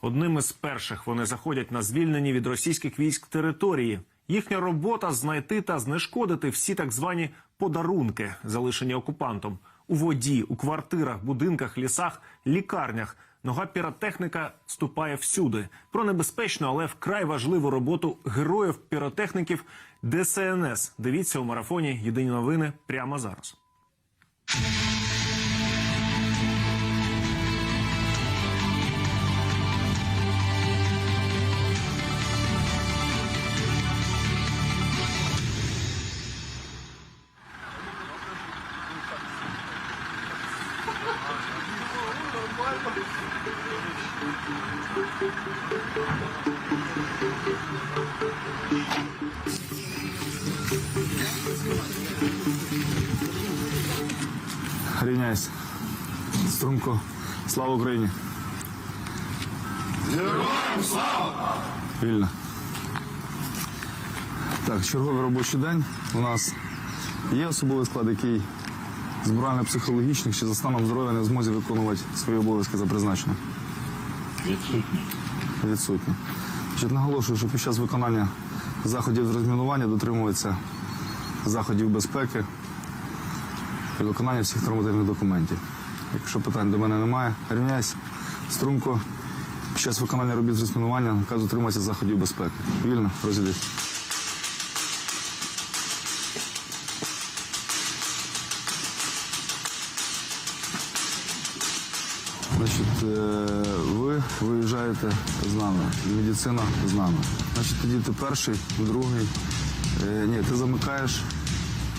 Одним із перших вони заходять на звільнені від російських військ території. Їхня робота знайти та знешкодити всі так звані подарунки, залишені окупантом у воді, у квартирах, будинках, лісах, лікарнях. Нога піротехніка ступає всюди. Про небезпечну, але вкрай важливу роботу героїв піротехніків ДСНС. Дивіться у марафоні Єдині новини прямо зараз. Рівняйся. Струнко. Слава Україні. Героям слава! Вільно. Так, черговий робочий день. У нас є особовий склад, який з морально-психологічних чи за станом здоров'я не в змозі виконувати свої обов'язки за призначенням. Відсутні. Відсутні. Значить, наголошую, що під час виконання заходів з розмінування дотримуються заходів безпеки і виконання всіх нормативних документів. Якщо питань до мене немає, рівняйся, струнко. Під час виконання робіт з розмінування наказ дотримується заходів безпеки. Вільно, розійдись. Виїжджаєте з нами, медицина з нами. Значить, тоді ти перший, другий. Е, Ні, ти замикаєш,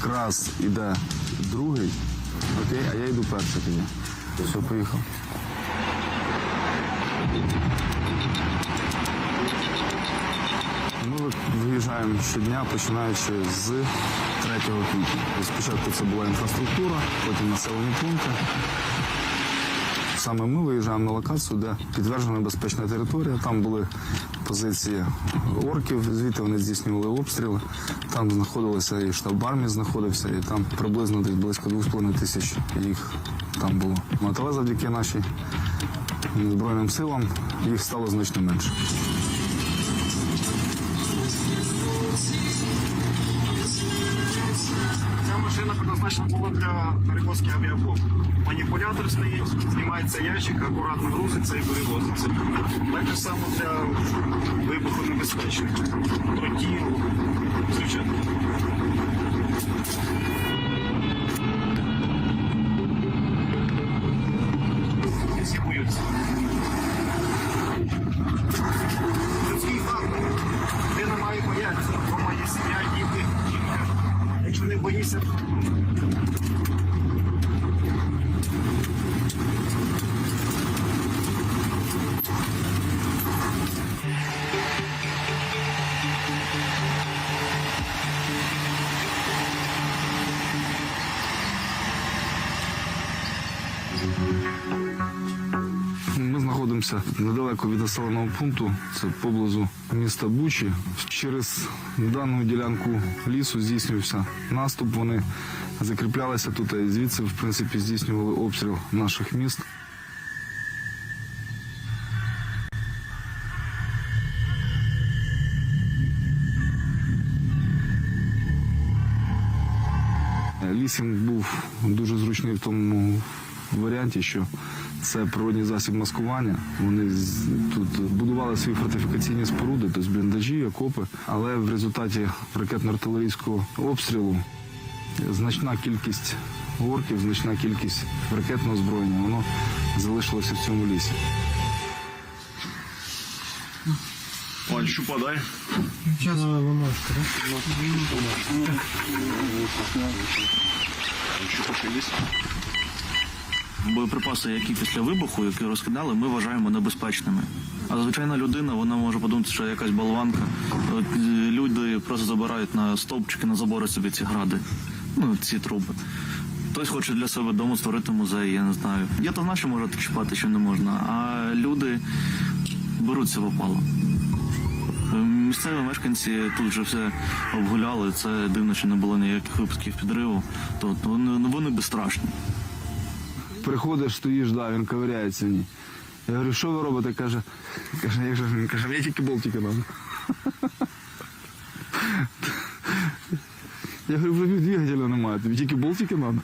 крас іде другий, окей, а я йду перший тоді. Все, поїхав. Ми виїжджаємо щодня, починаючи з 3 квітня. Спочатку це була інфраструктура, потім населені пункти. Саме ми виїжджаємо на локацію, де підтверджена безпечна територія. Там були позиції орків, звідти вони здійснювали обстріли. Там знаходилися і штаб армії знаходився, і там приблизно десь близько 2,5 тисяч їх там було. Але завдяки нашій Збройним силам їх стало значно менше. Машина було для перевозки авіабомб. Маніпулятор стоїть, знімається ящик, акуратно грузиться і перевозиться. Так само для вибуху небезпечних. Дротів, звичайно. Знаходимося недалеко від населеного пункту, це поблизу міста Бучі. Через дану ділянку лісу здійснювався наступ. Вони закріплялися тут, і звідси, в принципі, здійснювали обстріл наших міст. Лісінг був дуже зручний в тому варіанті, що це природний засіб маскування. Вони тут будували свої фортифікаційні споруди, тобто бліндажі, окопи. Але в результаті ракетно-артилерійського обстрілу значна кількість орків, значна кількість ракетного озброєння, воно залишилося в цьому лісі. Пан Щупадай. Боєприпаси, які після вибуху, які розкидали, ми вважаємо небезпечними. А звичайна людина, вона може подумати, що якась болванка. Е, Люди просто забирають на стовпчики, на забори собі ці гради, ну ці труби. Хтось хоче для себе вдома створити музей, я не знаю. Я то знаю, що чіпати, що не можна. А люди беруться в опало. Е, Місцеві мешканці тут вже все обгуляли. Це дивно, що не було ніяких випадків підриву. То вони, вони безстрашні. Приходиш, стоїш, да, він ковиряється ній. Я говорю, що ви робите? Каже, каже, же ж?» Каже, мені тільки болтики нам. Я говорю, ви двигателя немає, тобі тільки болтики треба.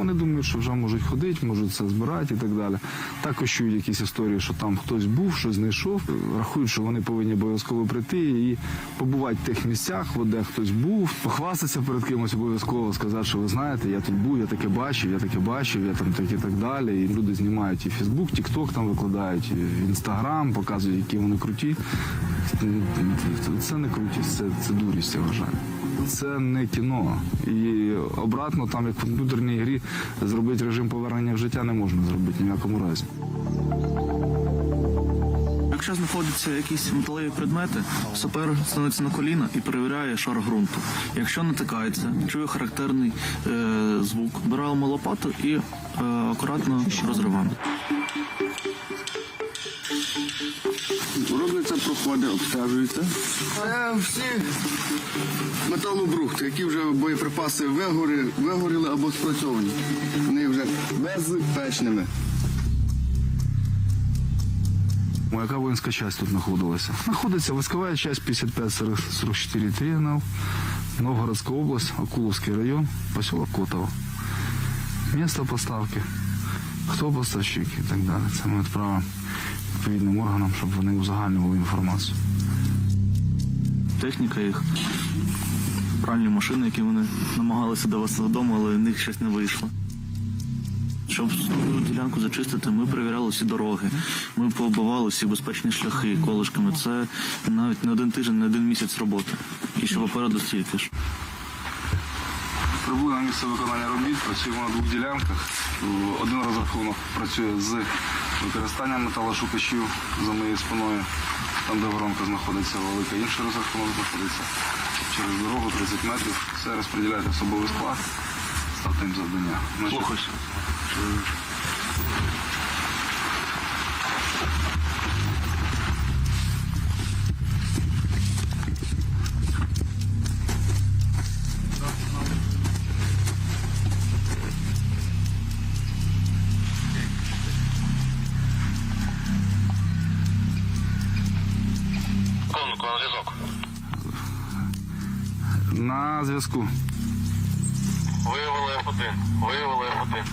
Вони думають, що вже можуть ходити, можуть це збирати і так далі. Також чують якісь історії, що там хтось був, щось знайшов. Рахують, що вони повинні обов'язково прийти і побувати в тих місцях, де хтось був, похвастатися перед кимось обов'язково, сказати, що ви знаєте, я тут був, я таке бачив, я таке бачив, я там так і так далі. І люди знімають і Фейсбук, Тікток там викладають, і Інстаграм, показують, які вони круті. Це не крутість, це, це дурість, я вважаю. Це не кіно. І обратно, там, як в комп'ютерній грі, зробити режим повернення в життя не можна зробити ні в якому разі. Якщо знаходяться якісь металеві предмети, сапер становиться на коліна і перевіряє шар ґрунту. Якщо натикається, чує характерний е, звук, беремо лопату і е, акуратно розриваємо. Робляться проходи, обстежуються. Це всі металобрухти, які вже боєприпаси вигоріли, вигоріли або спрацьовані. Вони вже безпечними. Яка воїнська часть тут знаходилася? Знаходиться військова часть 55-44 Тренов, Новгородська область, Акуловський район, поселок Котово. Місто поставки, хто поставщик і так далі. Це ми відправимо відповідним органам, щоб вони узагальнювали інформацію. Техніка їх, пральні машини, які вони намагалися довести додому, але в них щось не вийшло. Щоб ділянку зачистити, ми перевіряли всі дороги. Ми побивали всі безпечні шляхи колишками. Це навіть не один тиждень, не один місяць роботи. І ще попереду стільки ж. Прибули на місце виконання робіт, працюємо на двох ділянках. Один розрахунок працює з використанням металошукачів за моєю спиною, там де воронка знаходиться велика. інша розрахунок знаходиться через дорогу 30 метрів. Все розподіляєте особовий склад, ставте їм завдання. Значить, Слухаюсь. На зв'язку. Виявили F1. Виявили F1.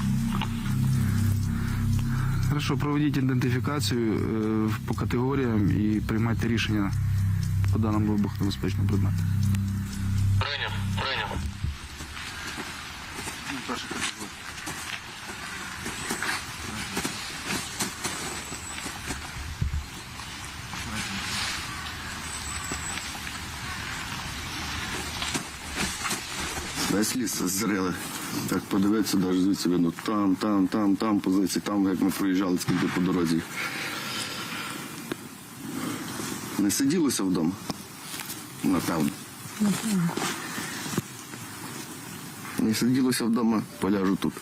Хорошо, проведіть ідентифікацію е, по категоріям і приймайте рішення по даному вибухонебезпечному предмету. Весь зрели. Так подивитися, навіть звідси видно. Там, там, там, там позиції, там, як ми проїжджали, скільки по дорозі. Не сиділося вдома. Напевно. Не сиділося вдома, поляжу тут.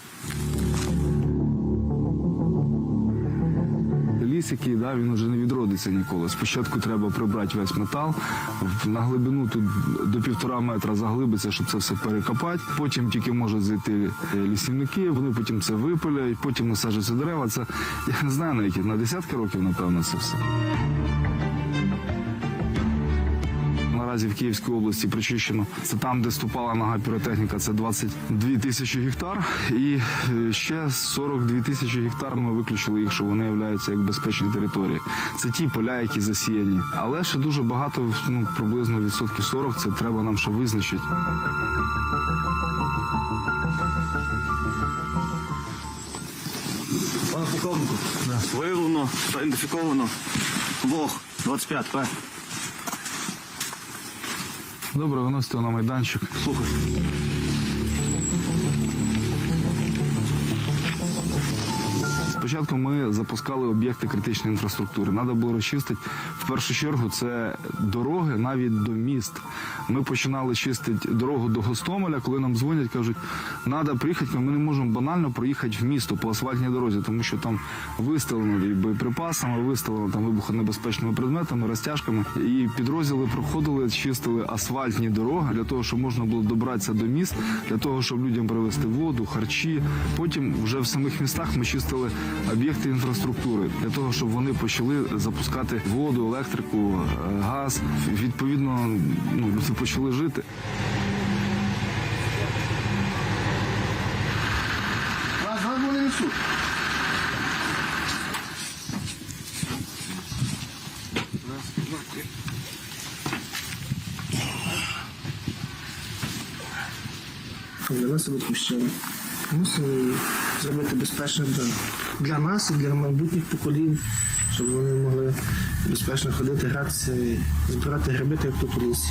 Ліс, який да, він вже не відродиться ніколи. Спочатку треба прибрати весь метал, на глибину тут до півтора метра заглибиться, щоб це все перекопати. Потім тільки можуть зайти е, лісівники, вони потім це випиляють, потім насаджуються дерева. Це я не знаю на які, на десятки років, напевно, це все. Наразі в Київській області причищено. Це там, де ступала нога піротехніка, це 22 тисячі гектар. І е, ще 42 тисячі гектар ми виключили їх, що вони являються як безпечні території. Це ті поля, які засіяні. Але ще дуже багато, ну приблизно відсотків 40, це треба нам ще визначити. Пане полковнику, виявлено та ідентифіковано Вог 25 П. Добре, виносите на майданчик. Слухай. Спочатку ми запускали об'єкти критичної інфраструктури. Треба було розчистити в першу чергу це дороги навіть до міст. Ми починали чистити дорогу до Гостомеля, коли нам дзвонять, кажуть, треба приїхати, ми не можемо банально проїхати в місто по асфальтній дорозі, тому що там виставлено боєприпасами, виставлено там вибухонебезпечними предметами, розтяжками. І підрозділи проходили, чистили асфальтні дороги для того, щоб можна було добратися до міст, для того, щоб людям привезти воду, харчі. Потім вже в самих містах ми чистили об'єкти інфраструктури для того, щоб вони почали запускати воду, електрику, е, газ. Відповідно, ну люди почали жити. для нас. Мусимо її зробити безпечно для, для нас і для майбутніх поколінь, щоб вони могли безпечно ходити, гратися і збирати гриби, як тут у лісі.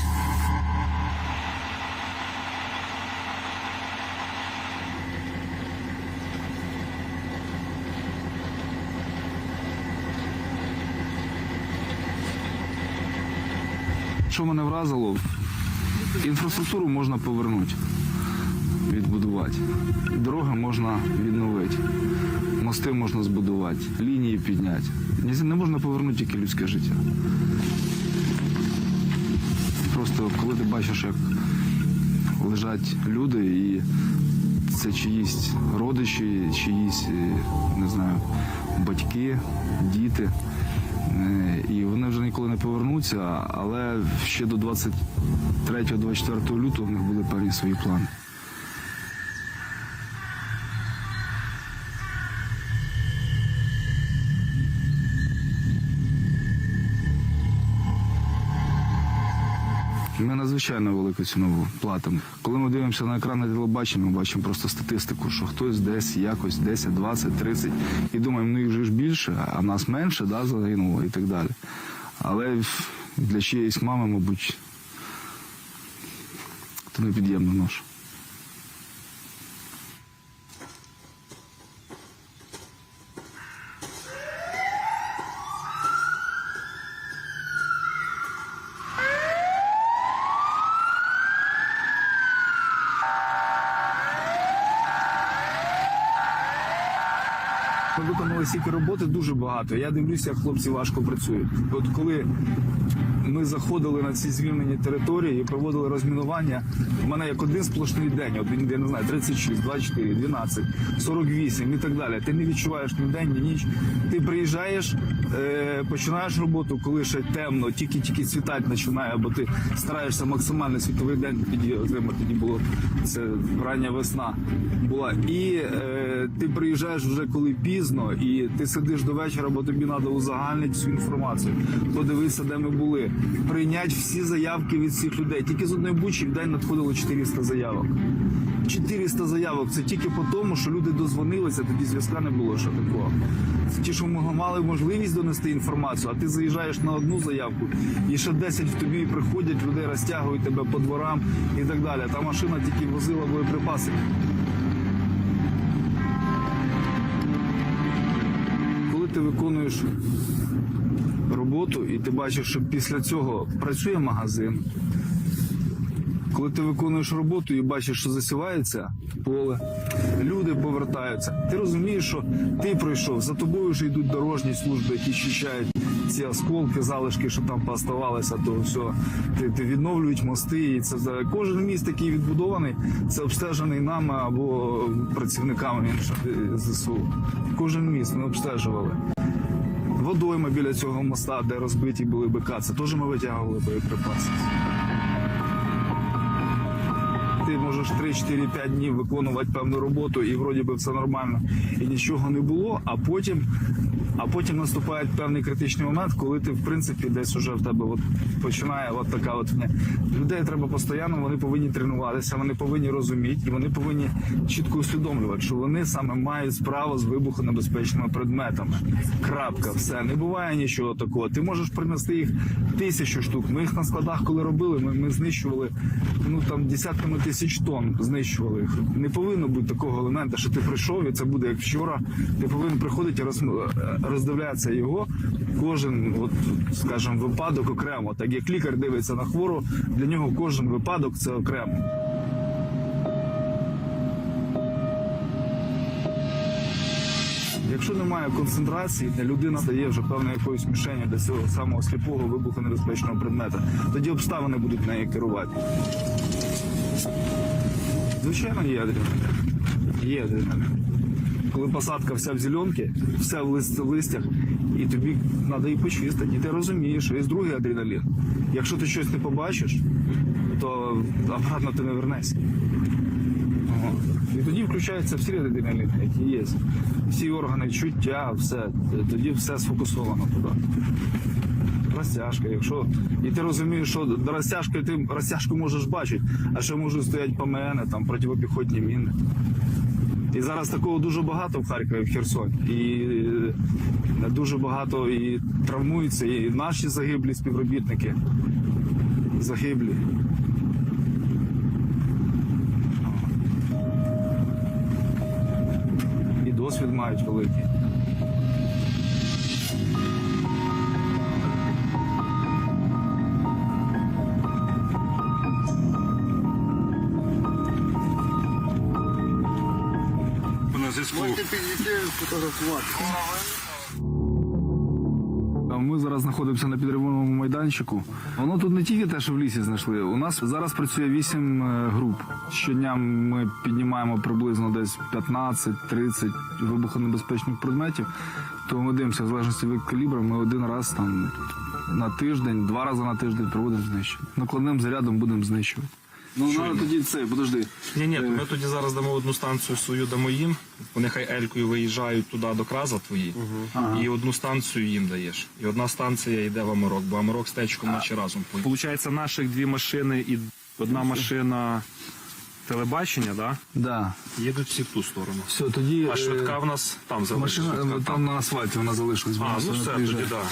Що мене вразило, інфраструктуру можна повернути, відбудувати. Дороги можна відновити, мости можна збудувати, лінії підняти. Не можна повернути тільки людське життя. Просто коли ти бачиш, як лежать люди, і це чиїсь родичі, чиїсь, е, не знаю, батьки, діти. Е, І вони вже ніколи не повернуться, але ще до 23-24 лютого в них були певні свої плани. Надзвичайно велику ціну платимо. Коли ми дивимося на екрани телебачення, ми бачимо просто статистику, що хтось десь якось 10, 20, 30. І думаємо, ну їх же ж більше, а нас менше да, загинуло і так далі. Але для чиєїсь мами, мабуть, це непід'ємно ноша. Ми виконали роботи дуже багато. Я дивлюся, як хлопці важко працюють. От коли ми заходили на ці звільнені території і проводили розмінування, у мене як один сплошний день, він, я не знаю, 36, 24, 12, 48 і так далі. Ти не відчуваєш ні день, ні ніч. Ти приїжджаєш, е, починаєш роботу, коли ще темно, тільки-тільки світати починає, бо ти стараєшся максимально світовий день тоді отримати. Тоді було це рання весна була. І е, ти приїжджаєш вже коли пізно, і ти сидиш до вечора, бо тобі треба узагальнити всю інформацію, подивитися, де ми були, прийняти всі заявки від всіх людей. Тільки з одної бучі в день надходило 400 заявок. 400 заявок. Це тільки по тому, що люди дозвонилися, тоді зв'язка не було що такого. Ті, що ми мали можливість донести інформацію, а ти заїжджаєш на одну заявку, і ще 10 в тобі приходять, люди розтягують тебе по дворам і так далі. Та машина тільки возила боєприпаси. Виконуєш роботу і ти бачиш, що після цього працює магазин, коли ти виконуєш роботу і бачиш, що засівається поле, люди повертаються, ти розумієш, що ти пройшов, за тобою вже йдуть дорожні служби, які чищають ці осколки, залишки, що там пооставалися, то все. Ти, ти відновлюють мости. І це кожен міст, який відбудований, це обстежений нами або працівниками е, ЗСУ. Кожен міст ми обстежували. Водойма біля цього моста, де розбиті були БК, це теж ми витягували боєприпаси. Ти можеш 3-4-5 днів виконувати певну роботу, і вроді би все нормально, і нічого не було. А потім А потім наступає певний критичний момент, коли ти, в принципі, десь уже в тебе от починає от така от фігня. людей. Треба постійно, вони повинні тренуватися, вони повинні розуміти, і вони повинні чітко усвідомлювати, що вони саме мають справу з вибухонебезпечними предметами. Крапка, все не буває нічого такого. Ти можеш принести їх тисячу штук. Ми їх на складах, коли робили, ми, ми знищували ну там десятками тисяч тонн. Знищували їх. Не повинно бути такого елемента, що ти прийшов, і це буде як вчора. Ти повинен приходити і роз, роздивлятися його. Кожен, от скажімо, випадок окремо. Так як лікар дивиться на хвору, для нього кожен випадок це окремо. Якщо немає концентрації, людина стає вже певною якоюсь мішенью для цього самого сліпого вибухонебезпечного предмета. Тоді обставини будуть нею керувати. Звичайно, є адреналін. Є адреналін. Коли посадка вся в зеленці, вся в, листях, і тобі треба її почистити, і ти розумієш, є другий адреналін. Якщо ти щось не побачиш, то обратно ти не вернешся. І тоді включаються всі адреналіни, які є. Всі органи чуття, все. Тоді все сфокусовано туди. Розтяжка, якщо. І ти розумієш, що до розтяжки ти розтяжку можеш бачити, а ще можуть стояти ПМН, там протипіхотні міни. І зараз такого дуже багато в Харкові, в Херсоні. І е, дуже багато і травмуються, і наші загиблі співробітники загиблі. І досвід мають великий. А Ми зараз знаходимося на підривному майданчику. Воно тут не тільки те, що в лісі знайшли. У нас зараз працює вісім е, груп. Щодня ми піднімаємо приблизно десь 15-30 вибухонебезпечних предметів. То ми дивимося, в залежності від калібру, ми один раз там на тиждень, два рази на тиждень проводимо знищення. Накладним зарядом будемо знищувати. Ну, треба тоді це, подожди. Ні, ні, ми тоді зараз дамо одну станцію свою дамо їм. Вони хай елькою виїжджають туди до краза твої, і одну станцію їм даєш. І одна станція йде в Аморок, бо Аморок з течком наче разом поїдуть. Получається, наших дві машини і одна машина телебачення, да? Да. Їдуть всі в ту сторону. Все, тоді. А е, швидка в нас там залишилась. Машина швидка е, там на асфальті вона залишилась. А, вона ну все, приїжджає. тоді так.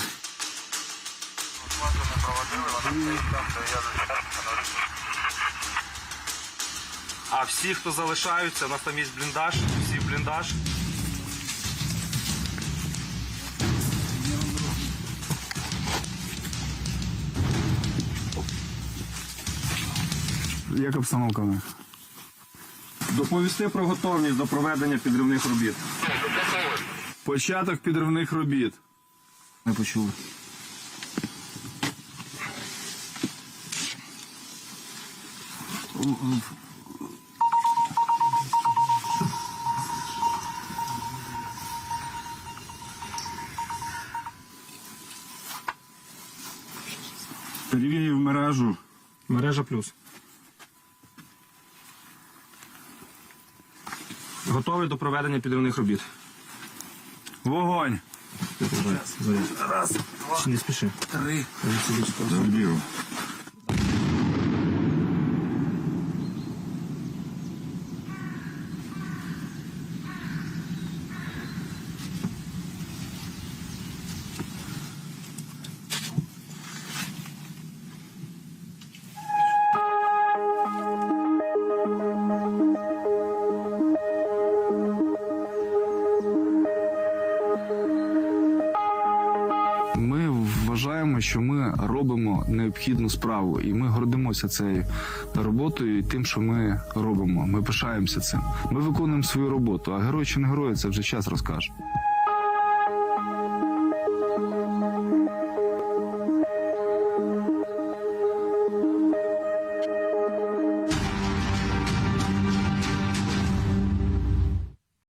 А всі, хто залишаються, у нас там є бліндаж, всі в бліндаж. Як обстановка? Доповісти про готовність до проведення підривних робіт. Початок підривних робіт. Не почули. Перевірив мережу. Мережа плюс. Готовий до проведення підривних робіт. Вогонь. Раз. два, Не спіши. Три. Ми що ми робимо необхідну справу, і ми гордимося цією роботою і тим, що ми робимо. Ми пишаємося цим. Ми виконуємо свою роботу. А герой чи не герой, це вже час розкаже.